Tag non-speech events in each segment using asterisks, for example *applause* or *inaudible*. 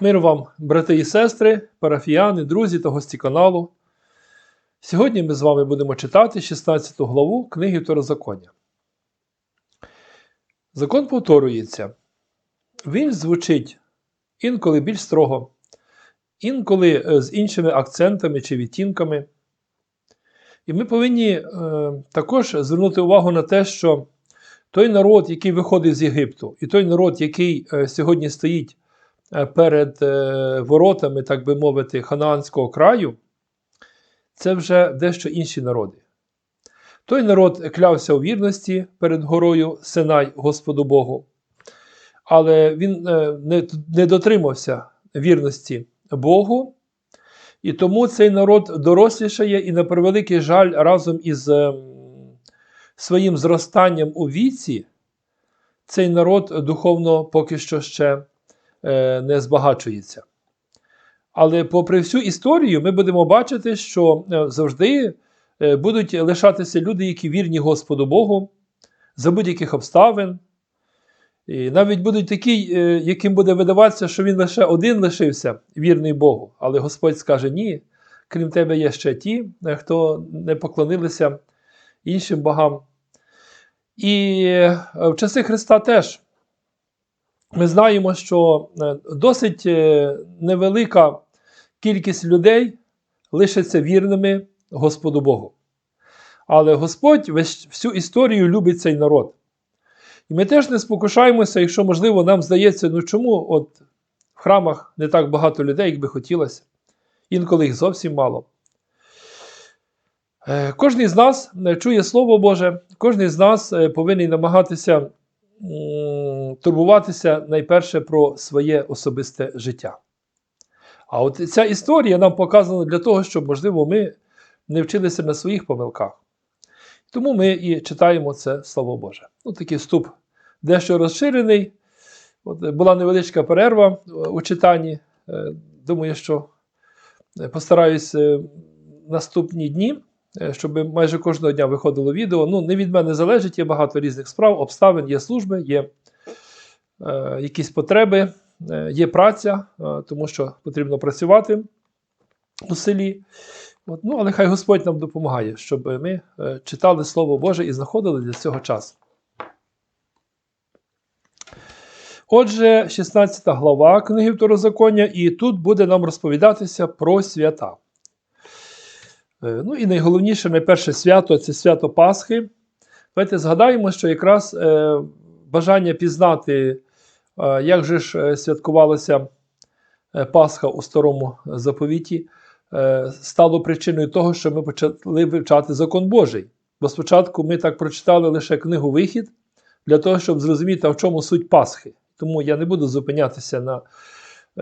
Мир вам, брати і сестри, парафіяни, друзі та гості каналу. Сьогодні ми з вами будемо читати 16 главу книги Второзаконня. Закон повторюється. Він звучить інколи більш строго, інколи е, з іншими акцентами чи відтінками. І ми повинні е, також звернути увагу на те, що той народ, який виходив з Єгипту, і той народ, який е, сьогодні стоїть перед е, воротами, так би мовити, Ханаанського краю, це вже дещо інші народи. Той народ клявся у вірності перед горою Синай Господу Богу, але він е, не, дотримався вірності Богу, і тому цей народ дорослішає і, на превеликий жаль, разом із е, своїм зростанням у віці, цей народ духовно поки що ще е, не збагачується. Але попри всю історію, ми будемо бачити, що е, завжди е, будуть лишатися люди, які вірні Господу Богу за будь-яких обставин. І навіть будуть такі, е, яким буде видаватися, що він лише один лишився вірний Богу. Але Господь скаже: ні, крім тебе є ще ті, е, хто не поклонилися іншим богам. І е, в часи Христа теж ми знаємо, що е, досить е, невелика кількість людей лишаться вірними Господу Богу. Але Господь всю історію любить цей народ. І ми теж не спокушаємося, якщо, можливо, нам здається, ну чому от в храмах не так багато людей, як би хотілося, інколи їх зовсім мало. Е, Кожен з нас чує Слово Боже, кожен з нас повинен намагатися турбуватися найперше про своє особисте життя. А от ця історія нам показана для того, щоб, можливо, ми не вчилися на своїх помилках. Тому ми і читаємо це Слово Боже. Ну, такий вступ дещо розширений. От, е, була невеличка перерва е, у читанні. Е, Думаю, що постараюсь наступні дні, щоб майже кожного дня виходило відео. Ну, не від мене залежить, є багато різних справ, обставин, є служби, є е, якісь потреби, е, є праця, е, тому що потрібно працювати у селі. От, ну, але хай Господь нам допомагає, щоб ми е, читали Слово Боже і знаходили для цього час. Отже, 16 глава книги Второзаконня, і тут буде нам розповідатися про свята. Е, Ну і найголовніше, найперше свято це свято Пасхи. Давайте згадаємо, що якраз е, бажання пізнати, е, як же ж святкувалася Пасха у старому заповіті, стало причиною того, що ми почали вивчати закон Божий. Бо спочатку ми так прочитали лише книгу Вихід для того, щоб зрозуміти, а в чому суть Пасхи. Тому я не буду зупинятися на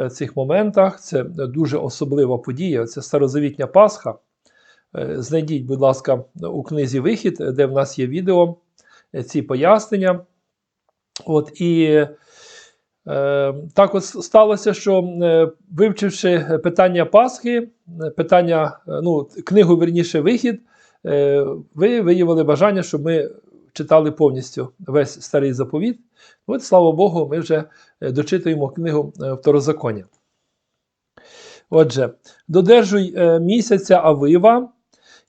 цих моментах. Це дуже особлива подія. Це старозавітня Пасха. Е, Знайдіть, будь ласка, у книзі Вихід, де в нас є відео, е, ці пояснення. От і е, так от сталося, що е, вивчивши питання Пасхи, питання, ну, книгу верніше Вихід, е, ви виявили бажання, щоб ми читали повністю весь старий заповіт. От, слава Богу, ми вже дочитуємо книгу Второзаконня. Отже, додержуй місяця Авива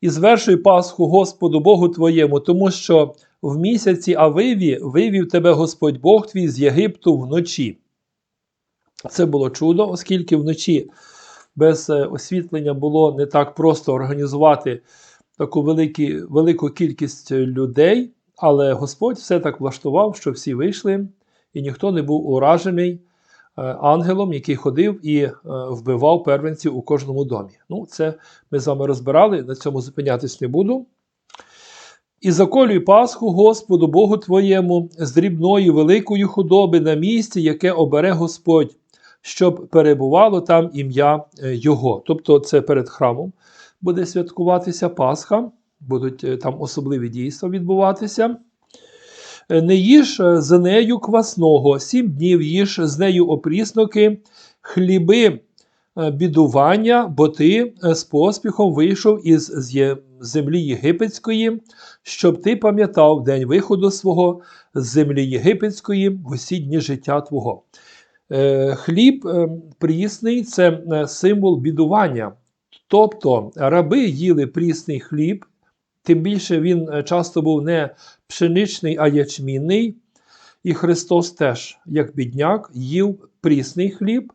і звершуй Пасху Господу Богу твоєму, тому що в місяці Авиві вивів тебе Господь Бог твій з Єгипту вночі. Це було чудо, оскільки вночі без е, освітлення було не так просто організувати таку великі, велику кількість людей, але Господь все так влаштував, що всі вийшли, і ніхто не був уражений е, ангелом, який ходив і е, вбивав первенців у кожному домі. Ну, це ми з вами розбирали, на цьому зупинятись не буду. І заколюй Пасху Господу Богу твоєму з дрібною великою худоби на місці, яке обере Господь, щоб перебувало там ім'я е, Його. Тобто, це перед храмом буде святкуватися Пасха, будуть е, там особливі дійства відбуватися. Е, Не їж е, з нею квасного, сім днів їж з нею опрісноки, хліби е, бідування, бо ти з поспіхом вийшов із землі єгипетської, щоб ти пам'ятав день виходу свого з землі єгипетської в усі дні життя твого. Хліб прісний це символ бідування. Тобто раби їли прісний хліб, тим більше він е, часто був не пшеничний, а ячмінний. І Христос теж, як бідняк, їв прісний хліб,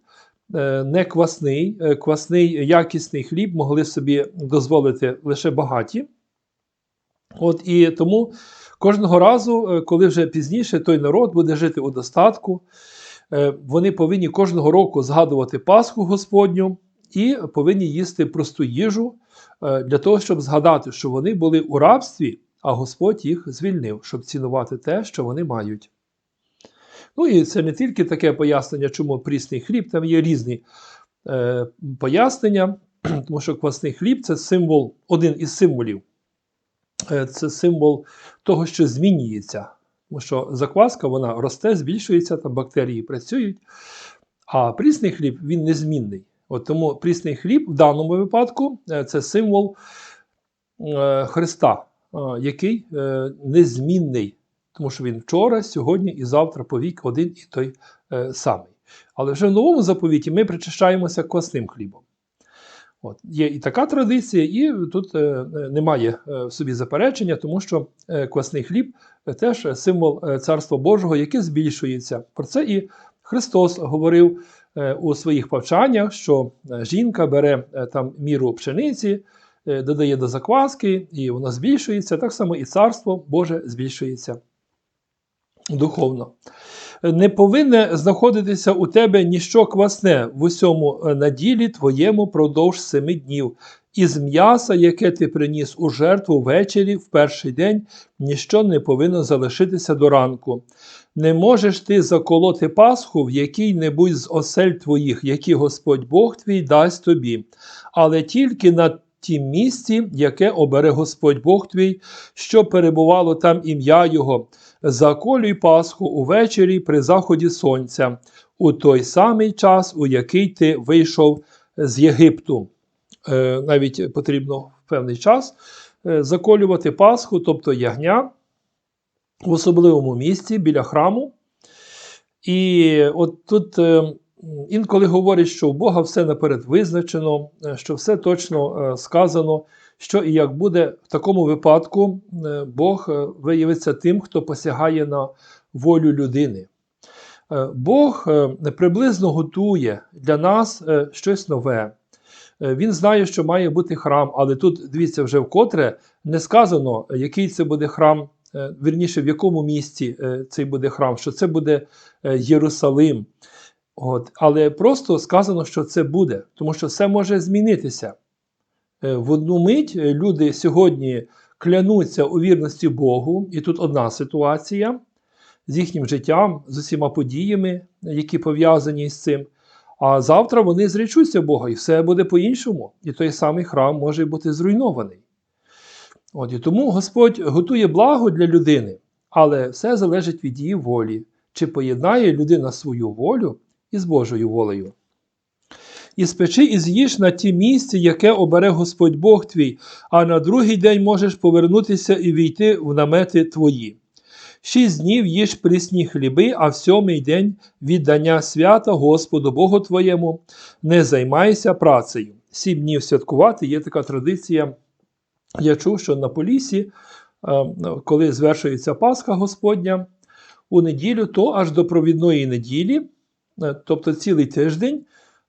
е, не квасний. Е, Квасний якісний хліб могли собі дозволити лише багаті. От і тому кожного разу, коли вже пізніше той народ буде жити у достатку, вони повинні кожного року згадувати Пасху Господню і повинні їсти просту їжу е, для того, щоб згадати, що вони були у рабстві, а Господь їх звільнив, щоб цінувати те, що вони мають. Ну і це не тільки таке пояснення, чому прісний хліб, там є різні е, пояснення, *clears throat* тому що квасний хліб це символ, один із символів. Е, Це символ того, що змінюється. Тому що закваска вона росте, збільшується, там бактерії працюють. А прісний хліб він незмінний. От тому прісний хліб в даному випадку е, це символ е, Христа, е, який незмінний, тому що він вчора, сьогодні і завтра повік один і той самий. Але вже в новому заповіті ми причащаємося квасним хлібом. От. Є і така традиція, і тут немає в собі заперечення, тому що е, квасний хліб теж символ Царства Божого, яке збільшується. Про це і Христос говорив у своїх повчаннях, що е, жінка бере е, там міру пшениці, е, додає до закваски, і воно збільшується. Так само і Царство Боже збільшується духовно. Не повинне знаходитися у тебе ніщо квасне в усьому е, наділі твоєму продовж семи днів. Із м'яса, яке ти приніс у жертву ввечері в перший день, ніщо не повинно залишитися до ранку. Не можеш ти заколоти Пасху в якій-небудь з осель твоїх, які Господь Бог твій дасть тобі, але тільки на тім місці, яке обере Господь Бог твій, що перебувало там ім'я Його. Заколюй Пасху увечері при заході сонця, у той самий час, у який ти вийшов з Єгипту. Е, навіть потрібно певний час е, заколювати Пасху, тобто ягня, в особливому місці біля храму. І от тут е, інколи говорять, що у Бога все наперед визначено, що все точно сказано, що і як буде в такому випадку, Бог виявиться тим, хто посягає на волю людини. Бог приблизно готує для нас щось нове. Е, Він знає, що має бути храм, але тут дивіться вже вкотре не сказано, який це буде храм, е, вірніше, в якому місті е, цей буде храм, що це буде е, Єрусалим. От. Але просто сказано, що це буде, тому що все може змінитися. Е, В одну мить е, люди сьогодні клянуться у вірності Богу, і тут одна ситуація з їхнім життям, з усіма подіями, які пов'язані з цим. А завтра вони зречуться Бога, і все буде по-іншому. І той самий храм може бути зруйнований. От, і тому Господь готує благо для людини, але все залежить від її волі, чи поєднає людина свою волю із Божою волею. І спечи і з'їж на ті місці, яке обере Господь Бог твій, а на другий день можеш повернутися і війти в намети твої. Шість днів їж прісні хліби, а в сьомий день віддання свята Господу Богу твоєму, не займайся працею. Сім днів святкувати є така традиція. Я чув, що на Полісі, е, коли звершується Пасха Господня у неділю, то аж до провідної неділі, е, тобто цілий тиждень,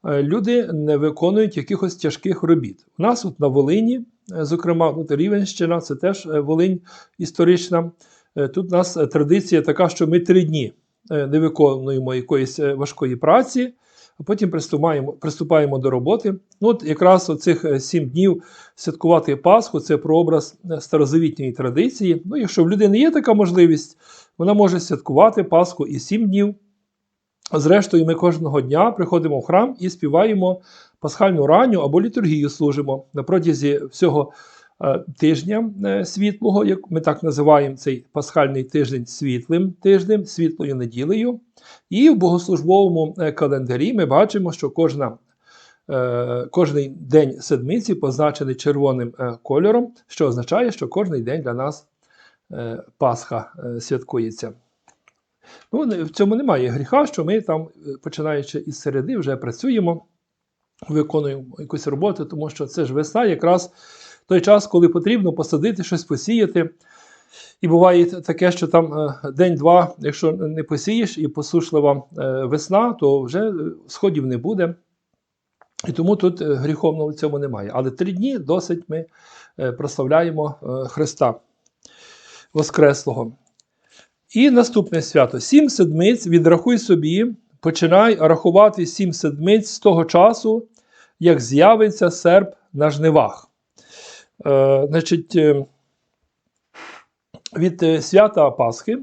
е, люди не виконують якихось тяжких робіт. У нас от на Волині, зокрема, Рівенщина, це теж Волинь історична. Е, Тут у нас е, традиція така, що ми три дні е, не виконуємо якоїсь важкої праці, а потім приступаємо, приступаємо до роботи. Ну, от якраз оцих сім днів святкувати Пасху це прообраз старозавітньої традиції. Ну, якщо в людини є така можливість, вона може святкувати Пасху і сім днів. Зрештою, ми кожного дня приходимо в храм і співаємо пасхальну ранню або літургію служимо на протязі всього тижня е, світлого, як ми так називаємо цей пасхальний тиждень світлим тижнем, світлою неділею. І в богослужбовому е, календарі ми бачимо, що кожна, е, кожний день седмиці позначений червоним е, кольором, що означає, що кожний день для нас е, Пасха е, святкується. Ну, в цьому немає гріха, що ми там, е, починаючи із середи, вже працюємо, виконуємо якусь роботу, тому що це ж весна, якраз той час, коли потрібно посадити щось, посіяти. І буває таке, що там е, день-два, якщо не посієш і посушлива е, весна, то вже сходів не буде. І тому тут е, гріховного в цьому немає. Але три дні досить ми прославляємо Христа Воскреслого. І наступне свято: сім седмиць відрахуй собі, починай рахувати сім седмиць з того часу, як з'явиться серп на жнивах. Е, значить, е, від е, свята Пасхи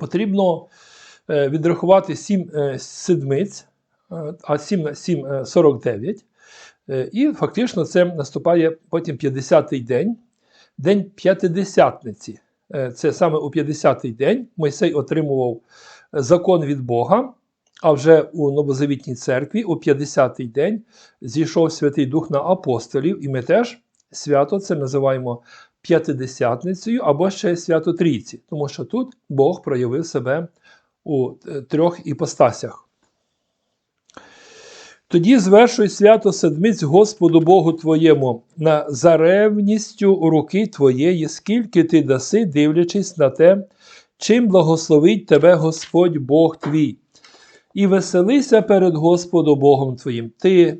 потрібно відрахувати сім е, седмиць, а 7 7 е, 49. Е, І фактично це наступає потім 50-й день, день п'ятидесятниці. Це саме у 50-й день Мойсей отримував закон від Бога, а вже у Новозавітній церкві у 50-й день зійшов Святий Дух на апостолів, і ми теж свято це називаємо П'ятидесятницею або ще свято Трійці, тому що тут Бог проявив себе у е, трьох іпостасях. Тоді звершуй свято седмиць Господу Богу твоєму на за ревністю руки твоєї, скільки ти даси, дивлячись на те, чим благословить тебе Господь Бог твій. І веселися перед Господом Богом твоїм, ти,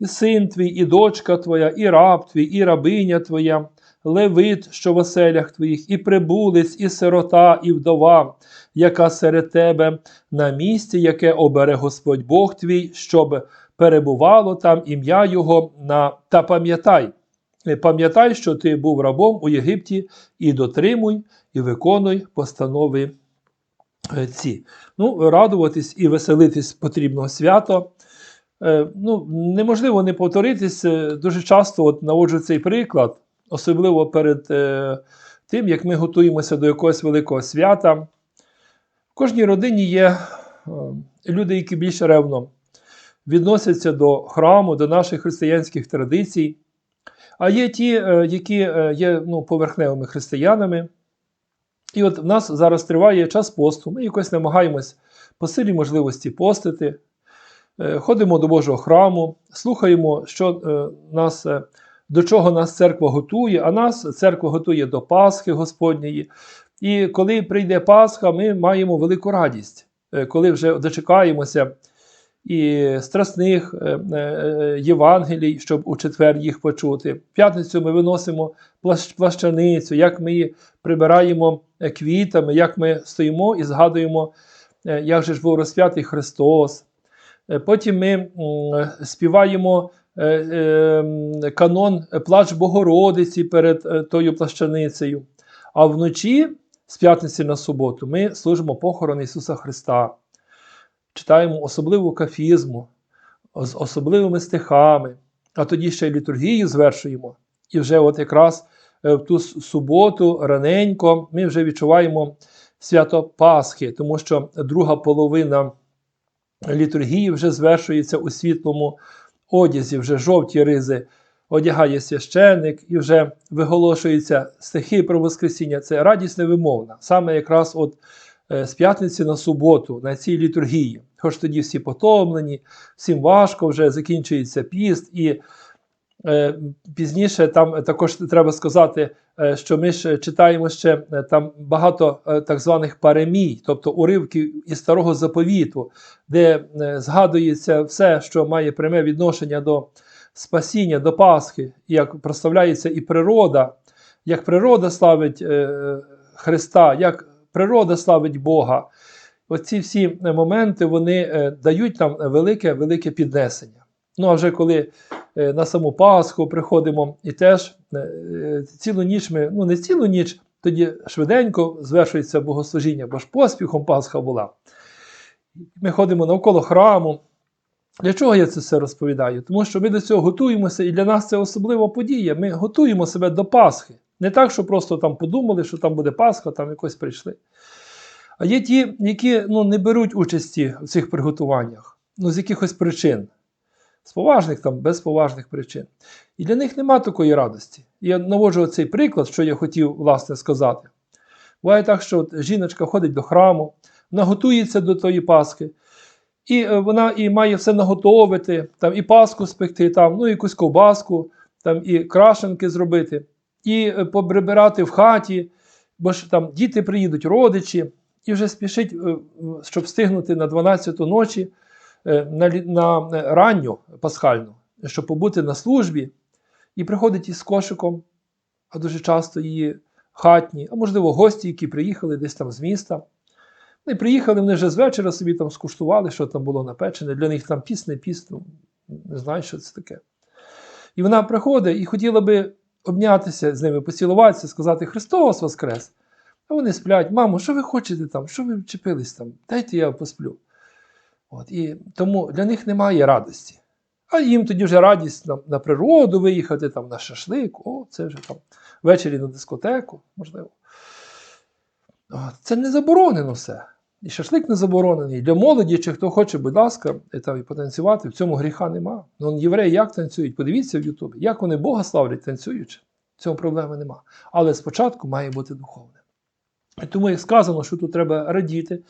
і син твій, і дочка твоя, і раб твій, і рабиня твоя, левит, що в оселях твоїх, і прибулець, і сирота, і вдова, яка серед тебе на місці, яке обере Господь Бог твій, щоб перебувало там ім'я Його на та пам'ятай. Пам'ятай, що ти був рабом у Єгипті, і дотримуй, і виконуй постанови ці. Ну, радуватись і веселитись потрібно свято. Е, Ну, неможливо не повторитись. Е, Дуже часто от наводжу цей приклад, особливо перед е, тим, як ми готуємося до якогось великого свята. В кожній родині є е, люди, які більш ревно відносяться до храму, до наших християнських традицій. А є ті, е, які е, є ну, поверхневими християнами. І от в нас зараз триває час посту. Ми якось намагаємось по силі можливості постити, Е, ходимо до Божого храму, слухаємо, що е, нас, е, до чого нас церква готує, а нас церква готує до Пасхи Господньої. І коли прийде Пасха, ми маємо велику радість, коли вже дочекаємося і страсних е, е, Євангелій, щоб у четвер їх почути. В п'ятницю ми виносимо плащаницю, як ми її прибираємо е, квітами, як ми стоїмо і згадуємо, е, як же ж був розп'ятий Христос. Е, Потім ми співаємо е, е, канон е, Плач Богородиці перед е, тою плащаницею. А вночі, з п'ятниці на суботу, ми служимо похорон Ісуса Христа читаємо особливу кафізму з особливими стихами, а тоді ще й літургію звершуємо. І вже от якраз е, в ту суботу раненько ми вже відчуваємо свято Пасхи, тому що друга половина літургії вже звершується у світлому одязі, вже жовті ризи одягає священник і вже виголошуються стихи про Воскресіння. Це радість невимовна. Саме якраз от з п'ятниці на суботу, на цій літургії. Хоч тоді всі потомлені, всім важко вже закінчується піст. І е, пізніше там також треба сказати, е, що ми ж читаємо ще е, там багато е, так званих паремій, тобто уривків із старого заповіту, де е, згадується все, що має пряме відношення до спасіння, до Пасхи, як прославляється і природа, як природа славить е, Христа, як природа славить Бога. Оці всі е, моменти вони е, дають нам велике, велике піднесення. Ну а вже коли е, на саму Пасху приходимо і теж е, е, цілу ніч ми, ну не цілу ніч, тоді швиденько звершується богослужіння, бо ж поспіхом Пасха була. Ми ходимо навколо храму. Для чого я це все розповідаю? Тому що ми до цього готуємося, і для нас це особлива подія. Ми готуємо себе до Пасхи. Не так, що просто там подумали, що там буде Пасха, там якось прийшли. А є ті, які ну, не беруть участі в цих приготуваннях, ну, з якихось причин. З поважних там, без поважних причин. І для них нема такої радості. Я наводжу цей приклад, що я хотів власне сказати. Буває так, що от жіночка ходить до храму, вона готується до тої Пасхи, і е, вона і має все наготовити, там і Пасху спекти, там, ну, якусь ковбаску, там, і крашенки зробити, і е, поприбирати в хаті, бо ж там діти приїдуть, родичі, і вже спішить, е, щоб встигнути на 12 ночі е, на, на ранню пасхальну, щоб побути на службі, і приходить із кошиком, а дуже часто її хатні, а можливо, гості, які приїхали десь там з міста. Вони приїхали, вони вже з вечора собі там скуштували, що там було напечене. Для них там піс, не піс, ну, не знаю, що це таке. І вона приходить і хотіла би обнятися з ними, поцілуватися, сказати Христос Воскрес! А вони сплять, мамо, що ви хочете там? Що ви вчепились там? Дайте я посплю. От, і тому для них немає радості. А їм тоді вже радість на, на природу виїхати, там, на шашлик, о, це вже там ввечері на дискотеку, можливо. От, Це не заборонено все. І шашлик не заборонений. Для молоді, чи хто хоче, будь ласка, там, і потанцювати, в цьому гріха нема. Ну, євреї як танцюють? Подивіться в Ютубі, як вони Бога славлять танцюючи. В цьому проблеми нема. Але спочатку має бути духовне. І тому як сказано, що тут треба радіти.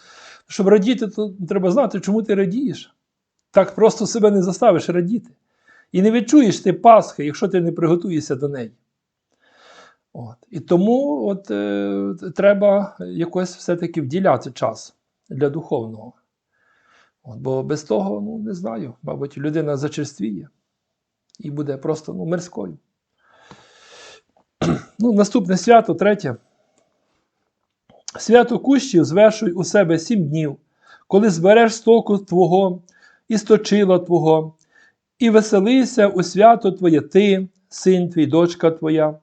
Щоб радіти, то треба знати, чому ти радієш. Так просто себе не заставиш радіти. І не відчуєш ти Пасхи, якщо ти не приготуєшся до неї. От. І тому от, е, треба якось все-таки вділяти час для духовного. От, бо без того, ну не знаю, мабуть, людина зачерствіє і буде просто ну, мирською. *clears throat* Ну, Наступне свято, третє. Свято кущів звершуй у себе сім днів, коли збереш стоку Твого і сточила Твого, і веселися у свято Твоє ти, син твій, дочка Твоя,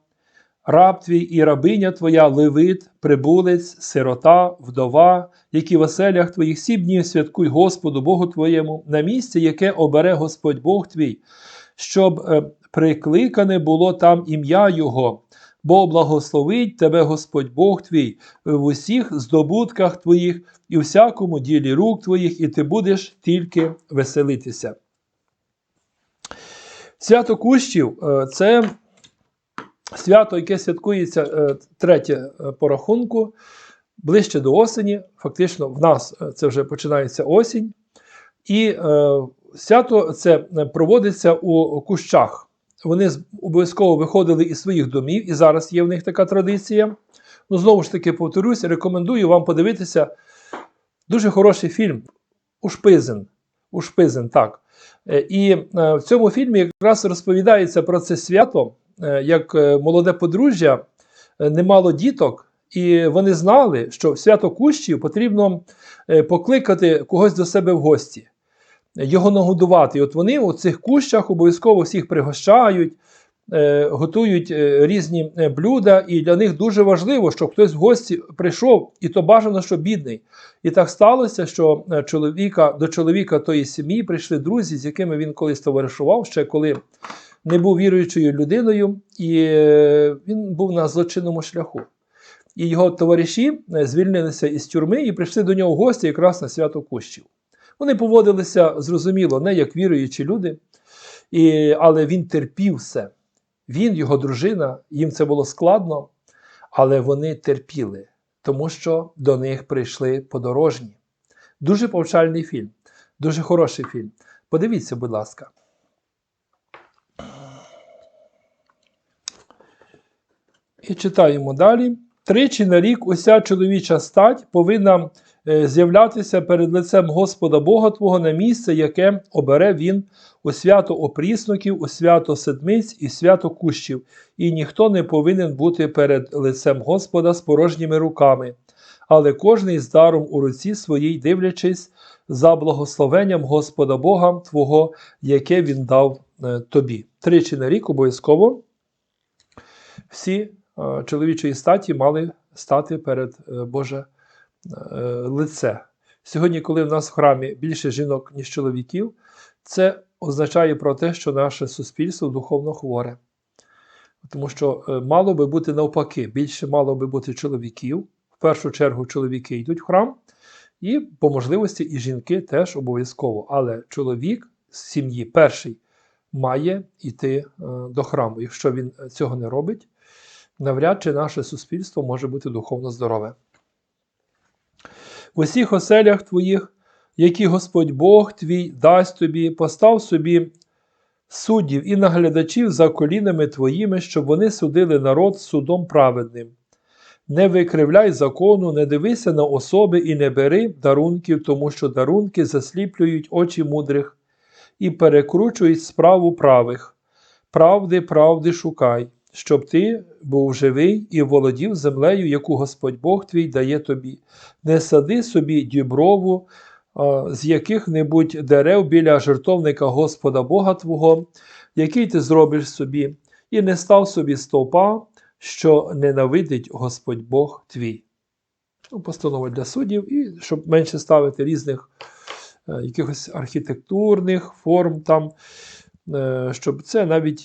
раб твій і рабиня Твоя, левит, прибулець, сирота, вдова, які в оселях Твоїх сім днів святкуй Господу Богу Твоєму, на місці, яке обере Господь Бог твій, щоб е, прикликане було там ім'я Його. Бо благословить тебе Господь Бог твій в усіх здобутках твоїх і всякому ділі рук твоїх, і ти будеш тільки веселитися. Свято Кущів е, це свято, яке святкується е, третє е, по рахунку, ближче до осені. Фактично, в нас е, це вже починається осінь. І свято це проводиться у кущах. Вони обов'язково виходили із своїх домів, і зараз є в них така традиція. Ну, знову ж таки, повторюсь, рекомендую вам подивитися дуже хороший фільм Ушпизен. Ушпизен, так. І в цьому фільмі якраз розповідається про це свято, як е, молоде подружжя е, не мало діток, і вони знали, що в свято кущів потрібно е, покликати когось до себе в гості його нагодувати. І от вони у цих кущах обов'язково всіх пригощають, е, готують е, різні е, блюда, і для них дуже важливо, щоб хтось в гості прийшов, і то бажано, що бідний. І так сталося, що е, чоловіка, до чоловіка тої сім'ї прийшли друзі, з якими він колись товаришував, ще коли не був віруючою людиною, і е, він був на злочинному шляху. І його товариші е, звільнилися із тюрми і прийшли до нього в гості якраз на свято кущів. Вони поводилися зрозуміло, не як віруючі люди, і, але він терпів все. Він, його дружина, їм це було складно, але вони терпіли, тому що до них прийшли подорожні. Дуже повчальний фільм, дуже хороший фільм. Подивіться, будь ласка. І читаємо далі. Тричі на рік уся чоловіча стать повинна е, з'являтися перед лицем Господа Бога Твого на місце, яке обере Він у свято опрісноків, у свято седмиць і свято кущів, і ніхто не повинен бути перед лицем Господа з порожніми руками, але кожний з даром у руці своїй, дивлячись за благословенням Господа Бога Твого, яке Він дав е, тобі. Тричі на рік обов'язково всі чоловічої статі мали стати перед е, Боже е, лице. Сьогодні, коли в нас в храмі більше жінок, ніж чоловіків, це означає про те, що наше суспільство духовно хворе. Тому що е, мало би бути навпаки, більше мало би бути чоловіків. В першу чергу чоловіки йдуть в храм, і по можливості і жінки теж обов'язково. Але чоловік з сім'ї перший має йти е, до храму. Якщо він цього не робить, навряд чи наше суспільство може бути духовно здорове. В усіх оселях твоїх, які Господь Бог твій дасть тобі, постав собі суддів і наглядачів за колінами твоїми, щоб вони судили народ судом праведним. Не викривляй закону, не дивися на особи і не бери дарунків, тому що дарунки засліплюють очі мудрих і перекручують справу правих. Правди, правди шукай, щоб ти був живий і володів землею, яку Господь Бог твій дає тобі. Не сади собі діброву з яких-небудь дерев біля жертовника Господа Бога Твого, який ти зробиш собі, і не став собі стовпа, що ненавидить Господь Бог твій. Ну, Постанова для суддів, і щоб менше ставити різних е, якихось архітектурних форм там, щоб це навіть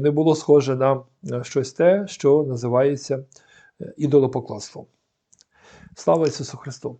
не було схоже на е, щось те, що називається е, ідолопоклонством. Слава Ісусу Христу!